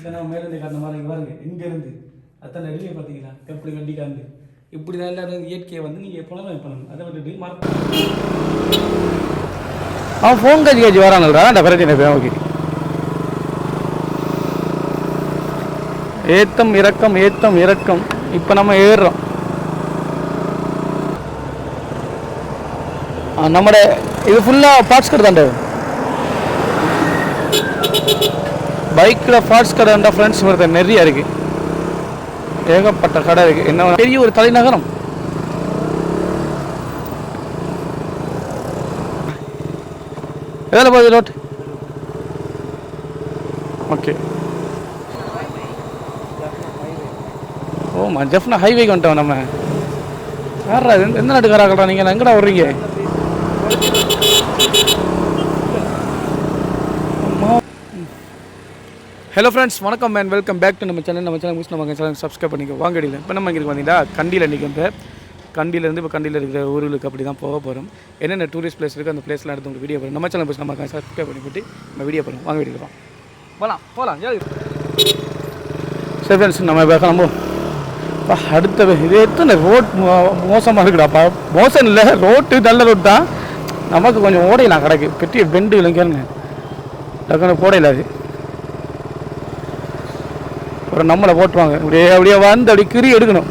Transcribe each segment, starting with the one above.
இதை நான் மேலேருந்து காட்டின மாதிரி இங்க பாருங்க இங்கேருந்து அத்தனை அடியே பார்த்தீங்களா? எப்படி வண்டி காந்து இப்படி தான் எல்லாரும் இயற்கையை வந்து நீங்கள் எப்போனாலும் பண்ணணும். அதை விட்டுட்டு மறக்க அவன் ஃபோன் கட்சி கட்சி வரானுடா அந்த பிரச்சனை ஓகே. ஏத்தம் இறக்கம் ஏத்தம் இறக்கம் இப்போ நம்ம ஏறுறோம். நம்மட இது ஃபுல்லாக பார்ட்ஸ் கடை பைக்கில் பைக்கில் கடை இருந்தால் ஃப்ரெண்ட்ஸ் வருது நிறைய இருக்குது ஏகப்பட்ட கடை இருக்கு. என்ன பெரிய ஒரு தலைநகரம். எதில் போகுது ரோட்? ஓகே. ஓ மா ஜெஃப்னா ஹைவேக்கு வந்துட்டோம் நம்ம. யாரா எந்த எந்த நாட்டுக்காராக்கடா நீங்கள் எங்கடா வர்றீங்க ஹலோ ஃப்ரெண்ட்ஸ் வணக்கம் மேன் வெல்கம் பேக் டு நம்ம சேனல் நம்ம சேனல் முடிச்சு நம்ம சேனல் சப்ஸ்கிரைப் பண்ணிக்க. வாங்கடியில் இப்போ நம்ம இங்கே பார்த்தீங்கன்னா கண்டியில் நிற்கும் கண்டியிலேருந்து இப்போ கண்டியில் இருக்கிற ஊர்களுக்கு அப்படி தான் போக போகிறோம் என்னென்ன டூரிஸ்ட் பிளேஸ் இருக்குது அந்த பிளேஸ்லாம் எடுத்து உங்களுக்கு வீடியோ போகிறோம் நம்ம சேனல் முடிச்சு நம்ம சப்ஸ்கிரைப் பண்ணி போட்டு நம்ம வீடியோ போகிறோம் வாங்க வீடியோ போகலாம் போகலாம் போகலாம் சரி ஃப்ரெண்ட்ஸ் நம்ம இப்போ கிளம்புவோம். அப்பா, அடுத்த இது எத்தனை ரோட் மோசமாக இருக்குடாப்பா. மோசம் இல்லை ரோட்டு நல்ல ரோட் தான். நமக்கு கொஞ்சம் ஓடையலாம் கிடக்கு. பெட்டியை பெண்டு இல்லைங்கன்னு டக்குனு போடையில அது. அப்புறம் நம்மளை ஓட்டுவாங்க. அப்படியே அப்படியே வந்து அப்படி கிரி எடுக்கணும்.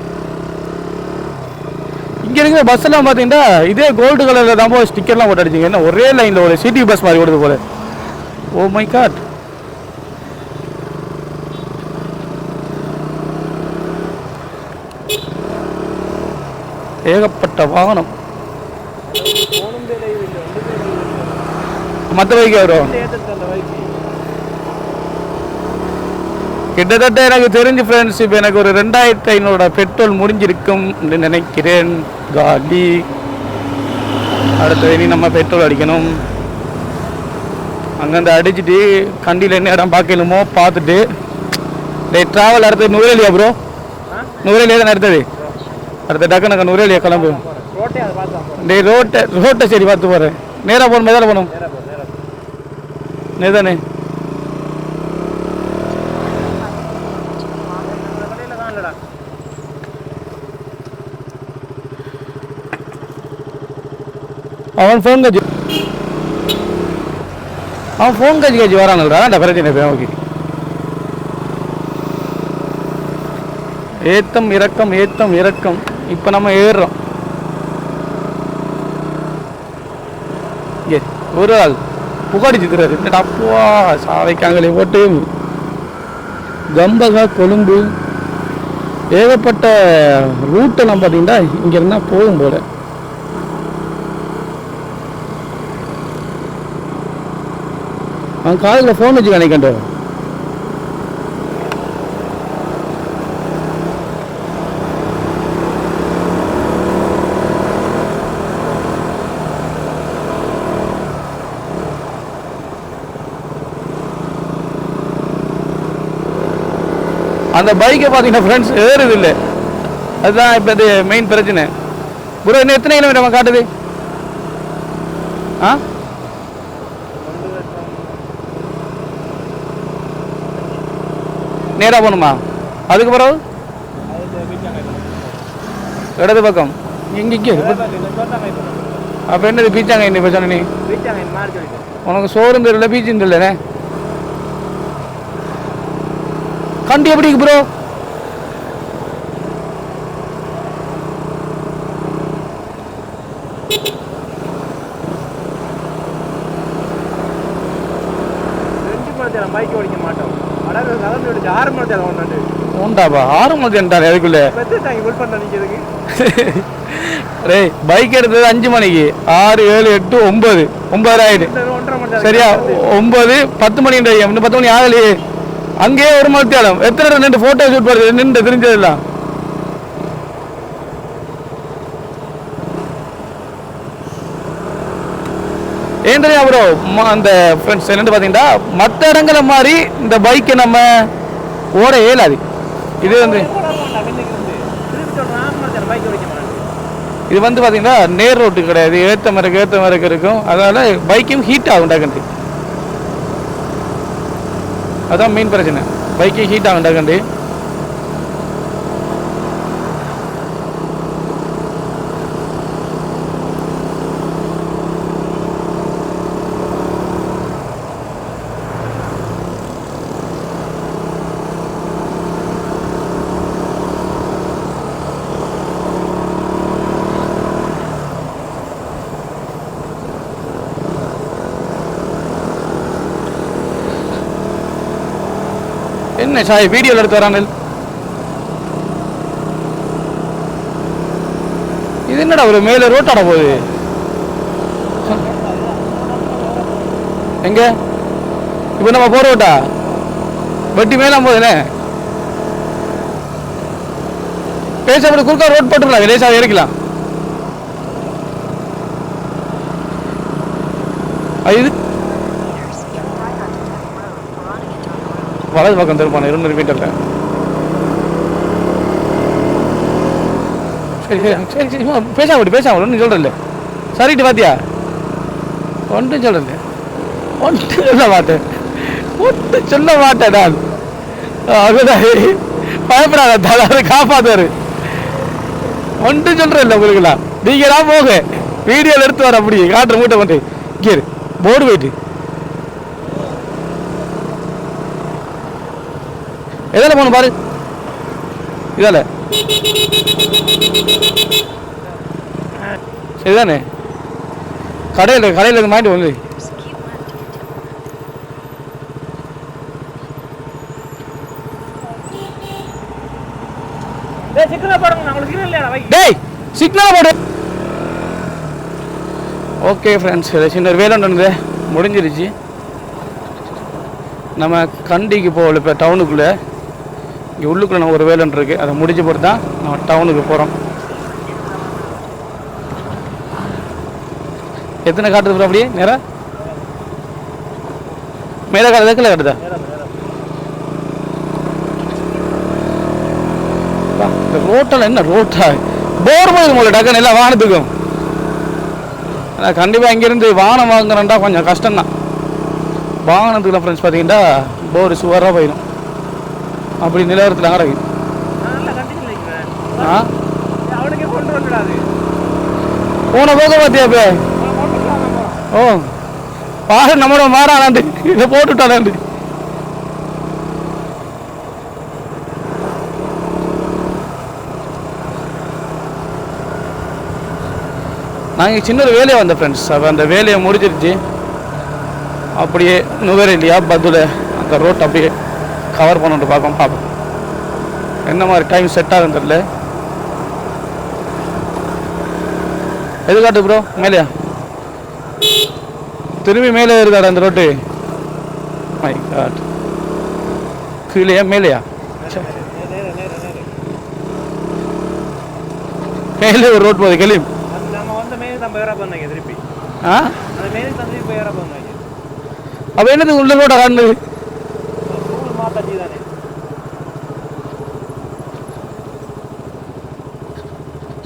இங்கே இருக்கிற பஸ் எல்லாம் பார்த்தீங்கன்னா இதே கோல்டு கலரில் தான் போய் ஸ்டிக்கர்லாம் போட்டு அடிச்சிங்க. என்ன ஒரே லைனில் ஒரு சிட்டி பஸ் மாதிரி ஓடுது போல. ஓ மை காட் ஏகப்பட்ட வாகனம். மற்ற பைக்கு வரும்? கிட்டத்தட்ட எனக்கு தெரிஞ்சு ஃப்ரெண்ட்ஸ் இப்போ எனக்கு ஒரு ரெண்டாயிரத்தி ஐநூறு பெட்ரோல் முடிஞ்சிருக்கும் என்று நினைக்கிறேன். காலி. அடுத்த இனி நம்ம பெட்ரோல் அடிக்கணும். அங்கேருந்து அடிச்சுட்டு கண்டியில் என்ன இடம் பார்க்கணுமோ பார்த்துட்டு. டே ட்ராவல் அடுத்தது நுவரேலியா ப்ரோ நுவரேலியா தானே அடுத்தது? அடுத்த டக்கு நாங்கள் நுவரேலியா கிளம்பு. டே ரோட்டை ரோட்டை சரி பார்த்து போகிறேன் நேராக போகணும் மேதால போகணும். நேதானே கடையில் தான் இல்லைடா அவன் ஃபோன் கஜி அவன் ஃபோன் கஜி கஜி வரானுடா அந்த பிரச்சனை இப்போ ஓகே. ஏத்தம் இறக்கம் ஏத்தம் இறக்கம் இப்போ நம்ம ஏறுறோம். ஏ ஒரு ஆள். புகாடிச்சுக்கிறாரு என்னடா அப்பா சாவைக்காங்களே போட்டு. கம்பகா கொழும்பு. ஏகப்பட்ட ரூட்டெல்லாம் பார்த்தீங்கன்னா இங்கே இருந்தால் போகும் போல. அவன் காலையில் ஃபோன் வச்சு நினைக்கண்டோ. அந்த பைக்கை பார்த்தீங்கன்னா ஃப்ரெண்ட்ஸ் ஏறுது இல்லை. அதுதான் இப்போ இது மெயின் பிரச்சனை. ப்ரோ இன்னும் எத்தனை கிலோமீட்டர் காட்டுது? ஆ? நேராக போகணுமா? அதுக்கு பிறகு? இடது பக்கம். இங்கே இங்கே. அப்போ என்னது பீச்சாங்க என்ன இப்போ சொன்ன நீ? உனக்கு சோறும் தெரியல பீச்சும் தெரியலண்ணே கண்டி எப்படி ப்ரோ பைக் ஓடிக்க மாட்டோம். ஆறு மணி உண்டாப்பா? ஆறு அதுக்குள்ளே. டேய் பைக் எடுத்தது அஞ்சு மணிக்கு. ஆறு ஏழு எட்டு ஒன்பது. ஒன்பது ஆயிடு. மணி சரியா? ஒன்பது பத்து மணி இன்னும் பத்து மணி ஆகலையே. அங்கேயே ஒரு மணி தேடம். எத்தனை நின்று ஃபோட்டோ ஷூட் பண்ணுறது நின்று தெரிஞ்சதெல்லாம். ஏன் ப்ரோ அந்த ஃப்ரெண்ட்ஸ் என்னென்னு பார்த்தீங்கன்னா மற்ற இடங்களை மாதிரி இந்த பைக்கை நம்ம ஓட இயலாது. இது வந்து பைக் இது வந்து பார்த்தீங்கன்னா நேர் ரோட்டு கிடையாது. ஏற்ற மரக்கு ஏற்ற மரக்கு இருக்கும். அதனால் பைக்கும் ஹீட் ஆகும் டக்குன்னு அதான் மெயின் பிரச்சனை. பைக்கு ஹீட் ஆகும் கண்டு என்ன சாய் வீடியோவில் எடுத்து வராங்க. இது என்னடா ஒரு மேலே ரோட்டாட போகுது? எங்க? இப்போ நம்ம போற ரோட்டா வட்டி மேலாம் போகுதுண்ணே பேச அப்படி குறுக்கா ரோட் போட்டுருக்கலாம் லேசாக இறக்கலாம் இது வலது பக்கம் திருப்பான இருநூறு மீட்டரில் சரி சரி சரி சரி பேசாம விடு பேசாம ஒன்றும் சொல்கிறல்ல சரிட்டு பாத்தியா? ஒன்றும் சொல்கிறல்ல ஒன்றும் சொல்ல மாட்டேன். ஒன்றும் சொல்ல மாட்டேன் நான். அதுதான் பயப்படாத தலை காப்பாத்தாரு ஒன்றும் சொல்கிறல்ல உங்களுக்குலாம் நீங்கள் தான் போக வீடியோவில் எடுத்து வர அப்படி காட்டுற மூட்டை கொண்டு கேரு போர்டு போயிட்டு. எதில் போகணும் பாரு? இதால. சரிதானே? கடையில் கடையில் இருந்து மாட்டி வந்து டேய் சிக்னல் போடு. ஓகே ஃப்ரெண்ட்ஸ் சின்ன வேலை நடந்தது. முடிஞ்சிருச்சு. நம்ம கண்டிக்கு போகல இப்போ டவுனுக்குள்ளே இங்கே உள்ளுக்குள்ளே நம்ம ஒரு வேலைன்னு இருக்குது அதை முடிஞ்ச போட்டு தான் நம்ம டவுனுக்கு போகிறோம் எத்தனை காட்டுது bro அப்படியே? நேரா மேலே காட்டுதா? கீழே காட்டுதா? ரோட்டில் என்ன ரோட்டா? போர் போகுது உங்களை டக்குன்னு எல்லாம் வானத்துக்கும். ஆனால் கண்டிப்பாக இங்கேருந்து வானம் வாங்குறேன்டா கொஞ்சம் கஷ்டம்தான். வாகனத்துக்குலாம் ஃப்ரெண்ட்ஸ் பார்த்தீங்கன்னா போர் சுவராக போயிடும் அப்படி நிலவரத்தில் கண்டிஷன் வைக்கிறேன் ஆ? போன போக பார்த்தியா இப்போ ஓ. பாரு நம்மளோட மாறானாண்டு இதை போட்டுட்டானாண்டு நாங்கள் சின்ன ஒரு வேலையை வந்தோம் ஃப்ரெண்ட்ஸ் அப்போ அந்த வேலையை முடிஞ்சிருச்சு. அப்படியே நுகர் இல்லையா பத்துல அந்த ரோட் அப்படியே. கவர் பண்ணிட்டு பார்ப்போம் பார்ப்போம். என்ன மாதிரி டைம் செட் ஆகுன்னு தெரியல. எது காட்டு ப்ரோ மேலேயா? திரும்பி மேலே இருக்காடா அந்த ரோட்டு மை காட் கீழேயா மேலேயா. மேலே ஒரு ரோட் போகுது பண்ணாங்க அப்போ என்னது உள்ள ரோட்டை காணுது மாத்தாச்சி தானே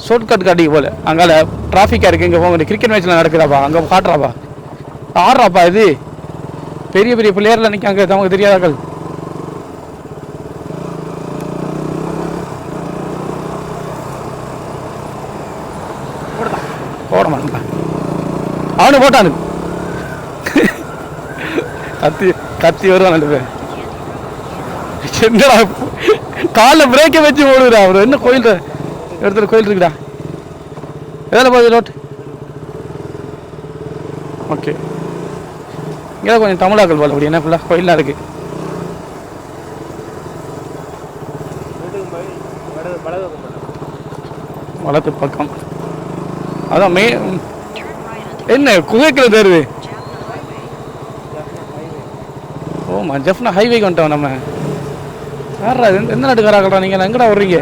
ஷார்ட் கட் காட்டிக்கு போல அங்கால டிராஃபிக்காக இருக்குது இங்கே போங்க கிரிக்கெட் மேட்ச்லாம் நடக்குதாப்பா அங்கே காட்டுறாப்பா ஆடுறாப்பா இது பெரிய பெரிய பிள்ளையர்லாம் நிற்காங்க நமக்கு தெரியாதாக்கள் போட மாட்டான் அவனு போட்டானு கத்தி கத்தி வருவான் ரெண்டு பேர் என்னடா காலில் பிரேக்கை வச்சு ஓடுகிறா அவர். என்ன கோயில் இடத்துல கோயில் இருக்குடா. எதில் போகுது ரோட் ஓகே. இங்கே கொஞ்சம் தமிழாக்கள் போல அப்படி என்ன ஃபுல்லாக கோயிலாக இருக்குது பக்கம் வலத்து பக்கம். அதான் மே என்ன குகைக்கில் தருது? ஓமா ஜெஃப்னா ஹைவேக்கு வந்துட்டோம் நம்ம. யாரா இது? எந்த நாட்டுக்காராக்கடா நீங்கள் எங்கடா வர்றீங்க?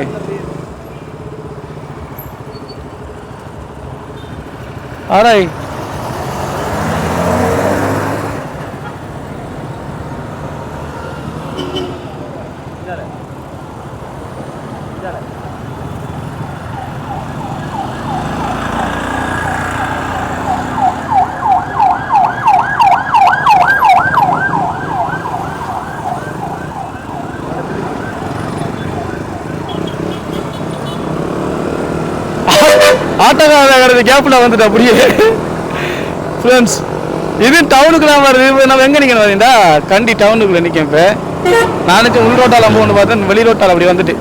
ஆராய். ஆட்டோக்காரது கேப்பில் வந்துட்டு அப்படியே ஃப்ரெண்ட்ஸ் இது டவுனுக்குள்ள வருது. இப்போ நம்ம எங்கே நிற்கணும் வரீங்களா கண்டி டவுனுக்குள்ளே நிற்கும் இப்போ. நான் உள் ரோட்டால் போகணும்னு பார்த்தேன் வெளி ரோட்டால் அப்படி வந்துட்டு.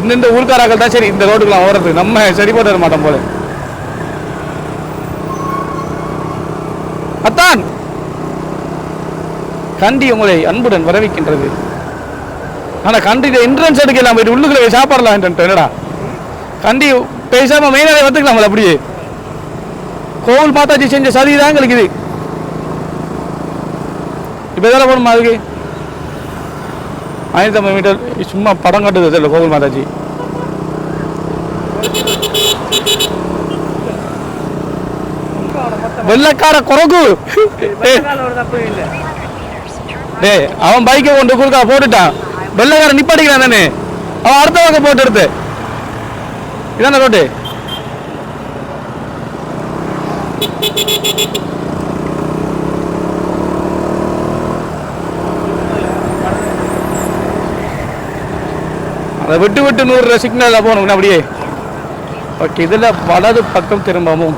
இந்த இந்த ஊர்க்காராக்கள் தான் சரி இந்த ரோட்டுக்குலாம் ஓடுறது. நம்ம சரி போட்டு வர மாட்டோம் போல. அத்தான்! கண்டி உங்களை அன்புடன் வரவேற்கின்றது ஆனா கண்டியில் என்ட்ரன்ஸ் எடுக்கலாம் போயிட்டு உள்ளுக்குள்ள சாப்பாடலாம் சாப்பிடலாம் என்னடா? கண்டி பேசாமல் மெயினாவே வந்துக்கலாம்ல அப்படியே. கோவில் மாதாஜி செஞ்ச சதி தான் எங்களுக்கு இது. இப்போ எதாவது போகணுமா அதுக்கு? ஆயிரத்தி ஐம்பது மீட்டர். சும்மா படம் காட்டுது இல்லை கோவில் மாதாஜி வெள்ளக்கார குரங்கு. டேய் அவன் பைக்கை கொண்டு குறுக்கா போட்டுட்டான். வெள்ளக்காரன் நிப்பாட்டிக்கிறான் தானே. அவன் அடுத்த பக்கம் போட்டு எடுத்து. இதான ரோடு அதை விட்டு விட்டு நூறு சிக்னலில் போகணும் அப்படியே? ஓகே இதில் வலது பக்கம் திரும்பவும்.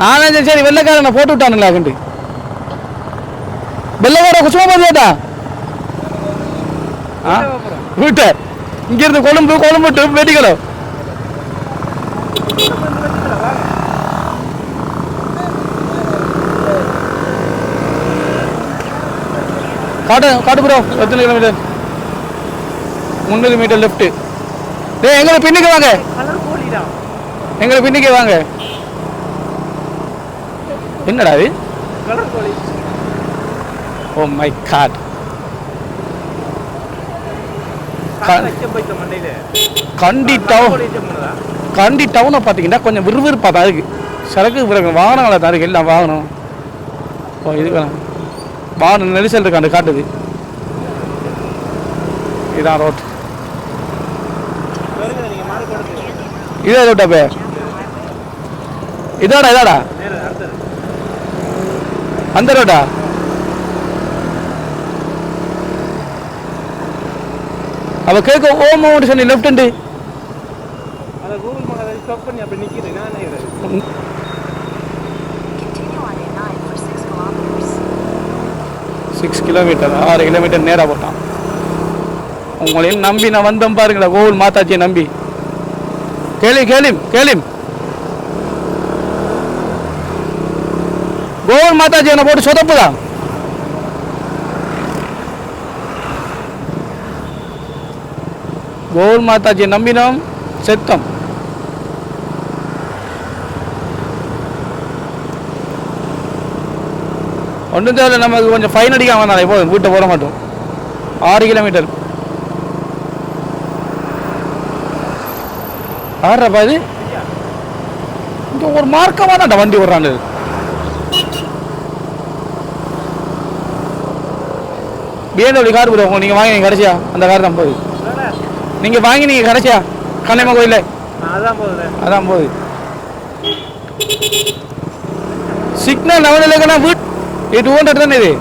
நானே சரி, சரி போட்டு விட்டானுங்களா கண்டு வெள்ளைக்கார குசுமா பார்த்துட்டா ஆ? விட்ட. இங்கிருந்து கொழும்பு கொழும்பு டு வெட்டிக்கணும் காட்டு காட்டு ப்ரோ எத்தனை கிலோமீட்டர் முந்நூறு மீட்டர் லெஃப்ட் டேய் எங்களை பின்னுக்கு வாங்க. எங்களை பின்னுக்கு வாங்க. என்னடா கோழி ஓ my god Kandy town. Kandy டவுனை பார்த்தீங்கன்னா கொஞ்சம் விறுவிறுப்பாக தான் இருக்குது சரக்கு பிறகு வாகனங்களை தான் இருக்குது எல்லாம் வாகனம். ஓ இதுக்கெல்லாம் வாகனம் நெரிசல் இருக்கு அந்த காட்டுது இதான் ரோட் இதே ரோட்டா பே இதாடா இதாடா. அந்த ரோட்டா அவ கேட்க ஓம் ஓம் சொன்னி லெஃப்ட் ஹண்டு அதை கூகுள் மேல ஸ்டாப் பண்ணி அப்படி நிக்குது நான் நினைக்கிறேன் Continue on A9 for 6 kilometers. Six kilometre ஆறு கிலோமீட்டர் நேராக போட்டான். உங்களையும் நம்பி நான் வந்தேன் பாருங்களேன் கோவில் மாதாஜியை நம்பி. கேளு கேளும் கேளும் கோவில் மாதாஜி என்ன போட்டு சொதப்புதான். கோல் மாதாஜியை நம்பினோம் செத்தம் ஒன்றும் தேவையில்ல நமக்கு கொஞ்சம் ஃபைன் அடிக்காம வந்தாலே போதும் வீட்டை போட மாட்டோம் ஆறு கிலோமீட்டர் ஆறுறப்பா இது இங்கே ஒரு மார்க்கமாக தான்டா வண்டி விட்றாங்க பிஎன்டபிள்யூ கார் போடுவோம் நீங்கள் வாங்கினீங்க நீங்கள் கடைசியா அந்த கார் தான் போகுது நீங்கள் வாங்கி நீங்கள் கடைசியா? கண்ணையம்மா கோயிலில்? நான் அதான் போகுது. அதான் போகுது. சிக்னல் லெவன் இல்லைன்னா வீட். இது டூ ஹண்ட்ரட் தானே இது?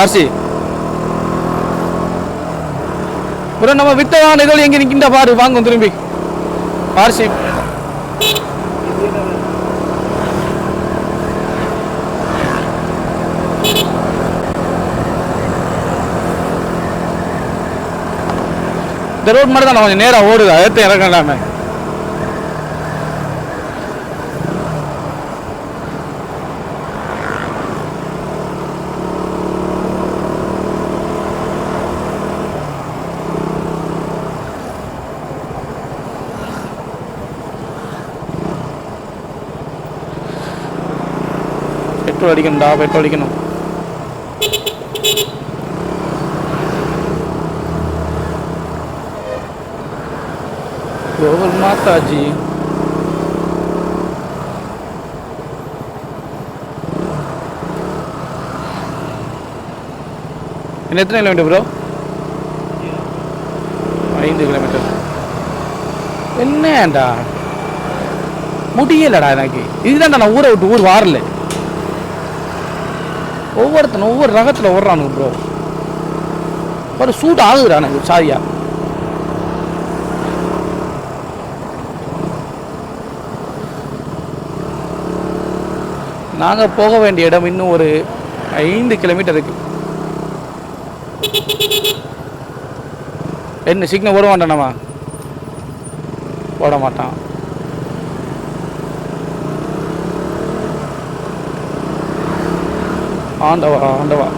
ஆர்சி அப்புறம் நம்ம வித்த வாகனங்கள் எங்கே நிற்கின்ற பாரு வாங்க திரும்பி. ஆர்சி இந்த ரோட் மட்டும் தான் கொஞ்சம் நேராக ஓடுது. ஏற்ற இறக்கம் இல்லாமல் பெட்ரோல் அடிக்கணும்டா பெட்ரோல் அடிக்கணும். கோவில் மாதாஜி இன்னும் எத்தனை கிலோமீட்டர் ப்ரோ ஐந்து கிலோமீட்டர் என்னடா? முடியலடா எனக்கு. இதுதான்டா நான் ஊரை விட்டு ஊர் வாரல. ஒவ்வொருத்தன் ஒவ்வொரு ரகத்தில் ஓடுறானுங்க ப்ரோ ஒரு சூட் ஆகுதுடா எனக்கு சாரியா. நாங்கள் போக வேண்டிய இடம் இன்னும் ஒரு ஐந்து கிலோமீட்டர் இருக்கு. என்ன சிக்னல் ஓட மாட்டானாமா? ஓட மாட்டான். ஆண்டவா ஆண்டவா.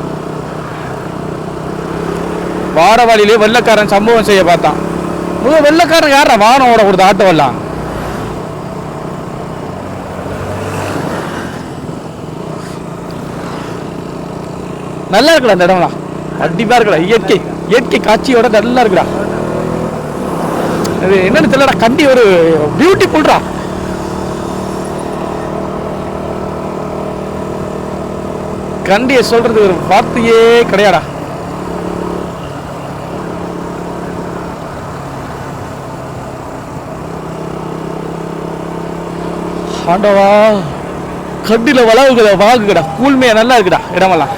வார வழியிலே வெள்ளக்காரன் சம்பவம் செய்ய பார்த்தான். வெள்ளக்காரன் யாரா வாகனம் ஓட கொடுத்த ஆட்டோ எல்லாம் நல்லா இருக்குடா அந்த இடம்லாம். அடிப்பா இருக்குடா. இயற்கை இயற்கை காட்சியோட நல்லா இருக்குடா. இது என்னன்னு தெரியலடா. கண்டி ஒரு பியூட்டிஃபுல்டா கண்டியை சொல்றது ஒரு வார்த்தையே கிடையாடா ஆண்டவா கண்டில வளவுகளை வாங்குகடா கூழ்மையா நல்லா இருக்குடா இடமெல்லாம்.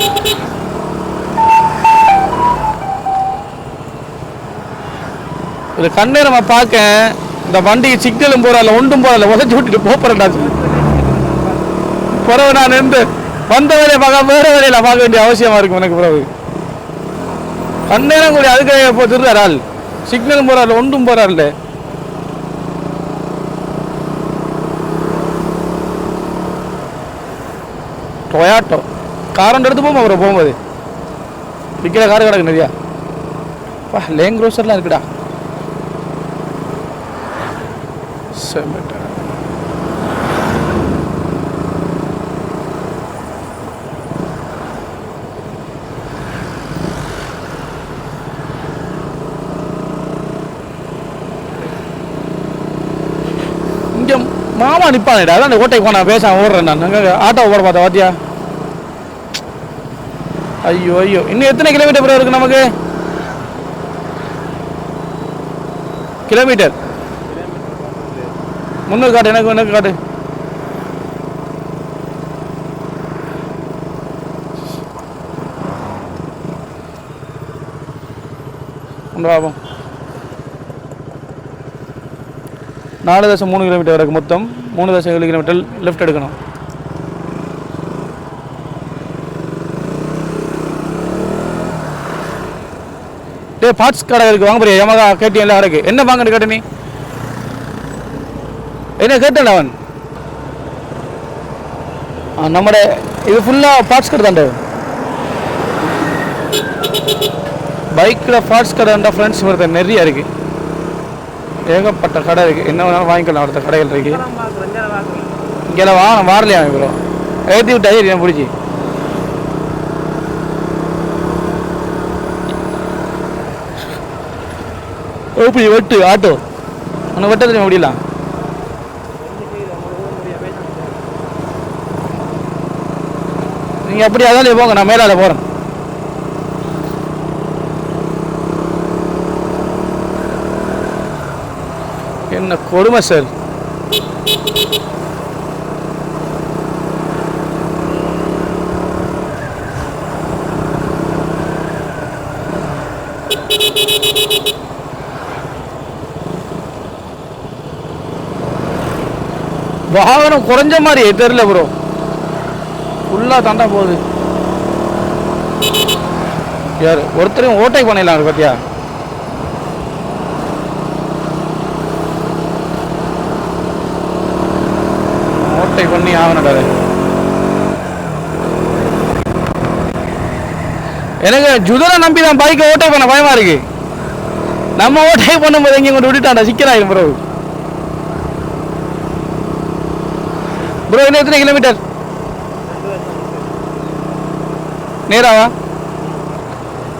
இந்த கண்ணை நம்ம பார்க்க இந்த வண்டி சிக்னலும் போறல ஒன்றும் போறல உதச்சி விட்டுட்டு போறேன்டா பிறகு நான் இருந்து வந்த வேலையை பார்க்க வேறு வேலையில் பார்க்க வேண்டிய அவசியமா இருக்கும் எனக்கு பிறகு கண்ணேரம் கூட அதுக்கு இப்போ திருறாரு ஆள். சிக்னலும் போறாரு ஒன்றும் போறாருல்ல டொயாட்டோ காரண்ட் எடுத்து போமா அப்புறம் போகும்போது? விற்கிற கார் கிடக்கு நிறையா. பா லேங் க்ரோசர்லாம் இருக்குடா. செம்மட்டா uh, இங்கே மாமா நிப்பானேடா. அதான் அந்த ஓட்டைக்கு போனா பேச ஓடுறேன் நான். அங்கே ஆட்டோ ஓட பார்த்தா வாத்தியா ஐயோ ஐயோ. இன்னும் எத்தனை கிலோமீட்டர் பிறகு இருக்கு நமக்கு? கிலோமீட்டர் முன்னூறு காட்டு எனக்கு எனக்கு காட்டு. ஒன்று நாலு தசம் மூணு கிலோமீட்டர் வரைக்கும் மொத்தம். மூணு தசம் ஏழு கிலோமீட்டர் லெஃப்ட் எடுக்கணும். டே பார்ட்ஸ் கடை இருக்கு வாங்க போறியா? யமகா கேட்டியன் எல்லாம் இருக்கு. என்ன வாங்கன்னு கேட்ட நீ? என்ன கேட்டேன் அவன்? நம்மட இது ஃபுல்லாக பார்ட்ஸ் கடை பைக்கில் பார்ட்ஸ் கடைண்டா ஃப்ரெண்ட்ஸ் ஒருத்தர் நிறைய இருக்கு. ஏகப்பட்ட கடை இருக்கு. என்ன வேணாலும் வாங்கிக்கலாம் அடுத்த கடைகள் இருக்கு. இங்கே வா வரலையா ப்ரோ ஏற்றி விட்டா ஏறி பிடிச்சி. ஓப்பி வெட்டு ஆட்டோ. உனக்கு வெட்ட முடியலாம் நீங்கள் எப்படி அதாலே போங்க நான் மேலால போகிறேன் என்ன கொடுமை சார் வாகனம் குறைஞ்ச மாதிரி தெரியல ப்ரோ ஃபுல்லாக தாண்டா போகுது. யார்? ஒருத்தரையும் ஓட்டை பண்ணிடலாம் பார்த்தியா ஓட்டை பண்ணி ஆகணும்டா எனக்கு ஜுதரை நம்பி தான் பைக்கை ஓட்டை பண்ண பயமா இருக்கு. நம்ம ஓட்டை பண்ணும்போது எங்கேயும் கொண்டு விட்டுட்டாண்டா சிக்கலாயிரும் ப்ரோ ப்ரோ இன்னும் எத்தனை கிலோமீட்டர் நேராவா?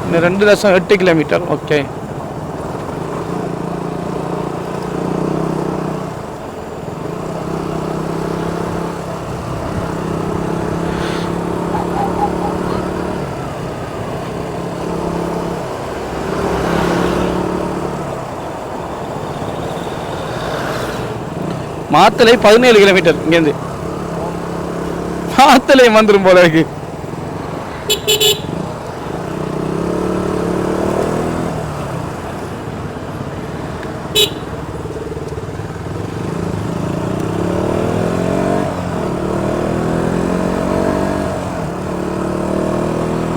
இந்த ரெண்டு தசம் எட்டு கிலோமீட்டர் ஓகே மாத்தலை பதினேழு கிலோமீட்டர் இங்கேருந்து. மாத்தலை வந்துடும் போல இருக்கு.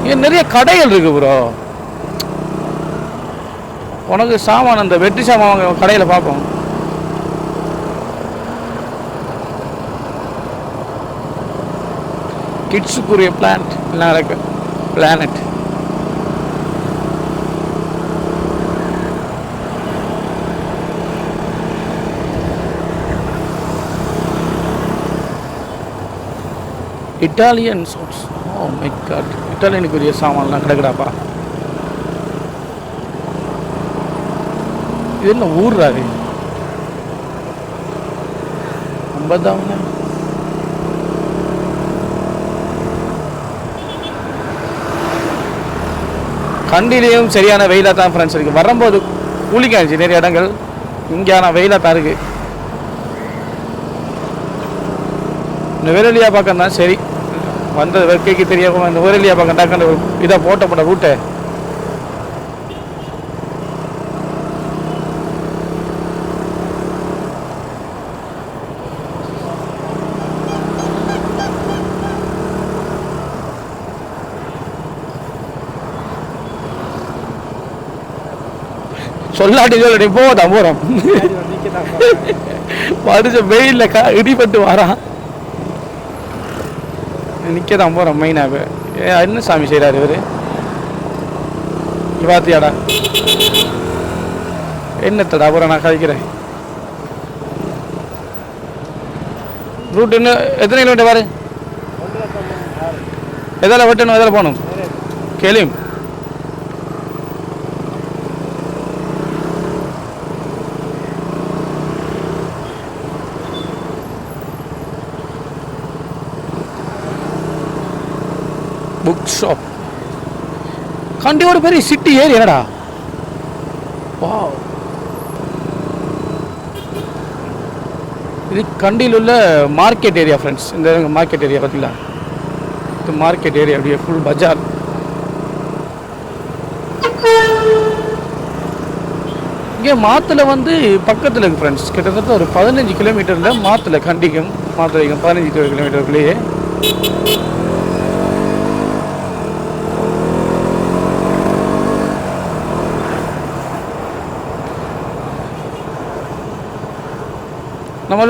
இங்க நிறைய கடைகள் இருக்கு ப்ரோ உனக்கு சாமான் அந்த வெட்டி சாமான் வாங்க கடையில் பார்ப்போம். கிட்ஸுக்குரிய பிளான்ட் எல்லாம் இருக்கு. Planet Italian சோட்ஸ் oh my God இட்டாலியனுக்குரிய சாமான்லாம் கிடக்குடாப்பா. இது என்ன ஊர்ரா இது? கண்டிலையும் சரியான வெயிலாக தான் ஃப்ரெண்ட்ஸ் இருக்குது வரும்போது கூலிக்காச்சு நிறைய இடங்கள். இங்கே ஆனால் வெயிலாக தான் இருக்குது இந்த வேரலியா பக்கம் தான் சரி. வந்தது வெக்கைக்கு தெரியாமல் இந்த வேரலியா பக்கம் டாக்கண்ட இதை போட்டப்பட்ட ரூட்டை சொல்லாட்டி சொல்லடி போதான் போகிறோம் தான் போறேன். மனுஷன் வெயிலில் கா இடிபட்டு வரான் நிற்க தான் போகிறோம் மெயினாக ஏ என்ன சாமி செய்கிறார் இவர்? பாத்தியாடா. என்னத்தடா அப்புறம் நான் கழிக்கிறேன். ரூட் இன்னும் எத்தனை கிலோமீட்டர் பாரு? எதால வெட்டணும் எதால போகணும். நேரே. கேளியும் புக் ஷாப் கண்டி ஒரு பெரிய சிட்டி ஏரி என்னடா? வா இது கண்டியில் உள்ள மார்க்கெட் ஏரியா ஃப்ரெண்ட்ஸ் இந்த மார்க்கெட் ஏரியா பார்த்தீங்களா? இது மார்க்கெட் ஏரியா அப்படியே ஃபுல் பஜார் இங்கே மாத்துல வந்து பக்கத்தில் இருக்குது ஃப்ரெண்ட்ஸ் கிட்டத்தட்ட ஒரு பதினஞ்சு கிலோமீட்டரில் மாத்துல கண்டிக்கும் மாத்திரைக்கும் பதினஞ்சு கிலோமீட்டருக்குள்ளேயே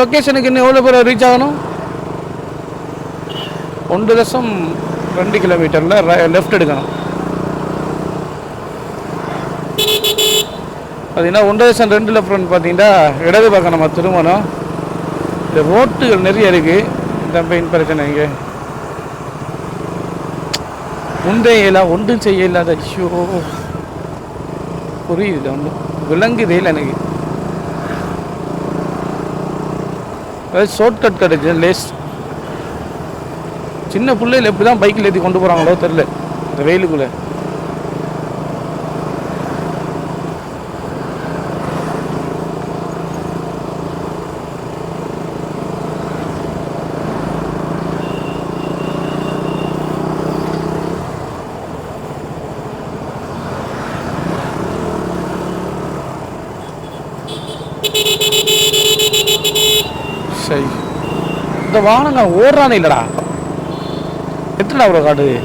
லொக்கேஷனுக்கு இன்னும் எவ்வளோ பேர் ரீச் ஆகணும்? ஒன்று லட்சம் ரெண்டு கிலோமீட்டரில் லெஃப்ட் எடுக்கணும். பார்த்தீங்கன்னா ஒன்றரை லட்சம் ரெண்டு லெஃப்ட் பார்த்தீங்கன்னா இடது பக்கம் நம்ம திருமணம் இந்த ரோட்டுகள் நிறைய இருக்குது இந்த பெயின் பிரச்சனை இங்கே. முந்தைய ஒன்றும் செய்ய இல்லாத ஐயோ. புரியுது ஒன்று விளங்குதே இல்லை எனக்கு. ஷார்ட்கட் கிடைச்சு லேஸ் சின்ன பிள்ளைகள் எப்படி தான் பைக்கில் ஏற்றி கொண்டு போகிறாங்களோ தெரில இந்த வெயிலுக்குள்ளே சரி இந்த ஓடுறானே இல்லைடா. எத்தனை அவ்வளோ காட்டுது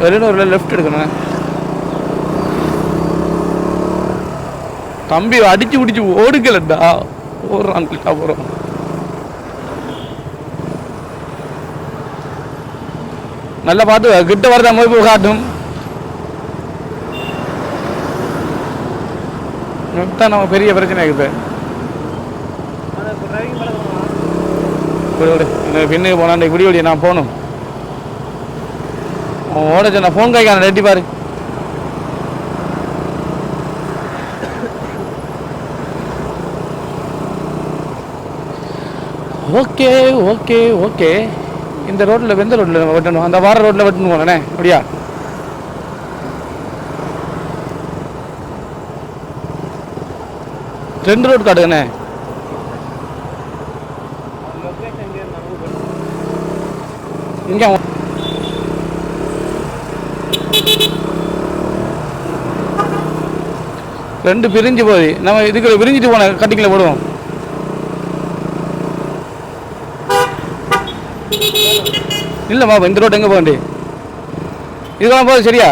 வெறும் ஒரு லெஃப்ட் எடுக்கணும்? தம்பி அடிச்சு பிடிச்சி ஓடுக்கலடா. ஓடுறான் அப்புறம் நல்லா பார்த்து கிட்ட வரதா போய் போய் காட்டும். தான் நம்ம பெரிய பிரச்சனை இருக்குது ஆனா இப்ப driving பழக்கமா? விடு எனக்கு பின்னுக்கு போனா இப்படி விடிய நான் போகணும். அவன் ஓட சொன்ன ஃபோன் காய்க்கான ரெட்டி பாரு. Okay okay okay. இந்த ரோட்டில் எந்த ரோட்டில் வெட்டணும். அந்த வார ரோட்டில் வெட்டணும் போனே அப்படியா? ரெண்டு ரோடு காட்டுங்கண்ணே location எங்க இருந்து நமக்கு இங்கே ரெண்டு பிரிஞ்சு போகுது. நம்ம இதுக்கு விரிஞ்சிட்டு போன கட்டிக்கில் போடுவோம். இல்லைம்மா இந்த ரோடு எங்கே போகண்டி? இதெல்லாம் போகுது சரியா?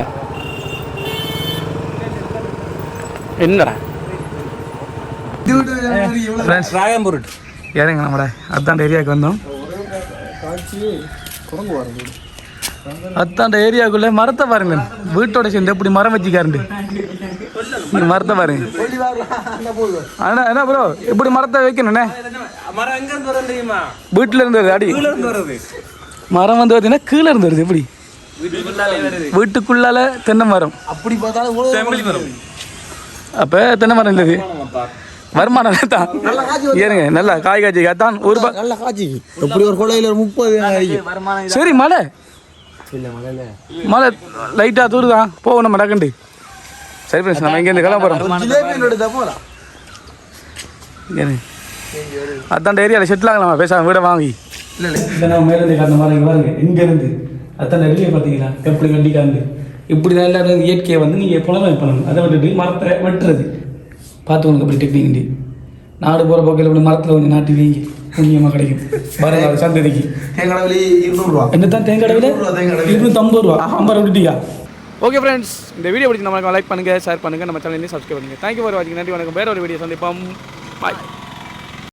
என்னடா? ராயம்பூர் ஏறங்க நம்மட அத்தாண்ட ஏரியாவுக்கு வந்தோம். அத்தாண்ட ஏரியாவுக்குள்ள மரத்தை பாருங்க. வீட்டோட சேர்ந்து எப்படி மரம் வச்சுக்காருண்டு. இந்த மரத்தை பாருங்க அண்ணா என்ன ப்ரோ இப்படி மரத்தை வைக்கணுண்ணே மரம் எங்க இருந்து வரும் தெரியுமா வீட்டில் இருந்து வருது அடி. வருது மரம் வந்து பார்த்தீங்கன்னா கீழே இருந்து வருது எப்படி? வீட்டுக்குள்ளாலே வருது தென்னை மரம். அப்படி பார்த்தாலும் அப்போ தென்னை மரம் இருந்தது வருமானம் தான் ஏறுங்க நல்லா காய் காய்ச்சி அதான் ஒரு நல்ல காட்சி எப்படி ஒரு கொலையில ஒரு முப்பது சரி மழை. மழை லைட்டாக தூருதான் போவோம் நம்ம டக்குண்டு சரி ஃப்ரெண்ட்ஸ் நம்ம இங்கேருந்து போலாம் ஏறுங்க அதான் ஏரியாவில் செட்டில் ஆகலாமா? பேசாம வீட வாங்கி. நான் மேலேருந்து காட்டின மாதிரி இங்க பாருங்க இங்கேருந்து. அத்தனை நெருங்கிய பார்த்தீங்களா? எப்படி வண்டி காந்து இப்படி தான் எல்லாரும் இயற்கையை வந்து நீங்கள் புலமை பண்ணணும். அதை விட்டுட்டு மரத்தை வெட்டுறது. பார்த்துக்கோங்க இப்படி டெக்னிக் நாடு போகிற போக்கில் இப்படி மரத்தில் கொஞ்சம் நாட்டி வீங்கி புண்ணியமாக கிடைக்கும்? அது சந்ததிக்கு. தேங்காய் விலை இருநூறுவா என்ன தான் தேங்காய் இருநூத்தம்பது ரூபா. ஐம்பது விட்டுட்டியா ஓகே ஃப்ரெண்ட்ஸ் இந்த வீடியோ பிடிச்சி நம்மளுக்கு லைக் பண்ணுங்கள் ஷேர் பண்ணுங்கள் நம்ம சேனலையும் சப்ஸ்கிரைப் பண்ணுங்கள் தேங்க்யூ ஃபார் வாட்சிங் நன்றி வணக்கம். வேற ஒரு வீடியோ சந்திப்போம். பாய்